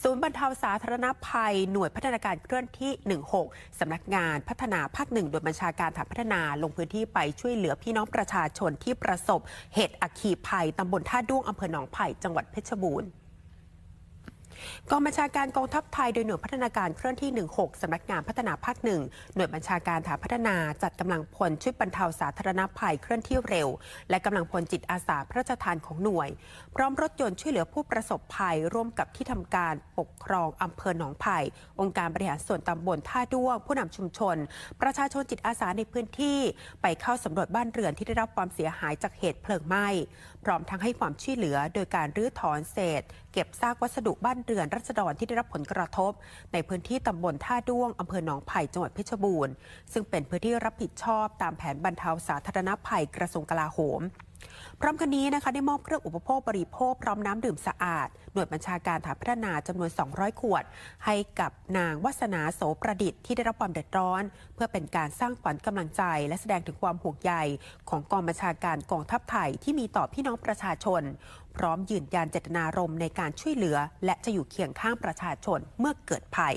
ศูนย์บรรเทาสาธารณภัย หน่วยพัฒนาการเคลื่อนที่ 16 สำนักงานพัฒนาภาคหนึ่งโดยบัญชาการฐานพัฒนาลงพื้นที่ไปช่วยเหลือพี่น้องประชาชนที่ประสบเหตุอัคคีภัยตำบลท่าด้วงอำเภอหนองไผ่จังหวัดเพชรบูรณ์ กองบัญชาการกองทัพไทยโดยหน่วยพัฒนาการเคลื่อนที่ 16 สำนักงานพัฒนาภาคหนึ่งหน่วยบัญชาการฐานพัฒนาจัดกำลังพลช่วยบรรเทาสาธารณภัยเคลื่อนที่เร็ว และกำลังพลจิตอาสาพระราชทานของหน่วย พร้อมรถยนต์ช่วยเหลือผู้ประสบภัย ร่วมกับที่ทำการปกครองอำเภอหนองไผ่องค์การบริหารส่วนตำบลท่าด้วง ผู้นำชุมชน ประชาชนจิตอาสาในพื้นที่ ไปเข้าสำรวจบ้านเรือนที่ได้รับความเสียหายจากเหตุเพลิงไหม้พร้อมทั้งให้ความช่วยเหลือ โดยการรื้อถอนเศษ เก็บซากวัสดุบ้านเรือนรัษฎรที่ได้รับผลกระทบ ในพื้นที่ตำบลท่าด้วงอำเภอหนองไผ่จังหวัดเพชรบูรณ์ ซึ่งเป็นพื้นที่รับผิดชอบตามแผนบรรเทาสาธารณภัยกระทรวงกลาโหม พร้อมกันนี้นะคะได้มอบเครื่องอุปโภคบริโภคพร้อมน้ำดื่มสะอาด หน่วยบัญชาการฐานพัฒนาจำนวน 200 ขวด ให้กับนางวัสนาโสประดิษฐ์ที่ได้รับความเดือดร้อน เพื่อเป็นการสร้างขวัญกำลังใจ และแสดงถึงความห่วงใยของกองบัญชาการกองทัพไทยที่มีต่อพี่น้องประชาชน พร้อมยืนยันเจตนารมณ์ในการช่วยเหลือ และจะอยู่เคียงข้างประชาชนเมื่อเกิดภัย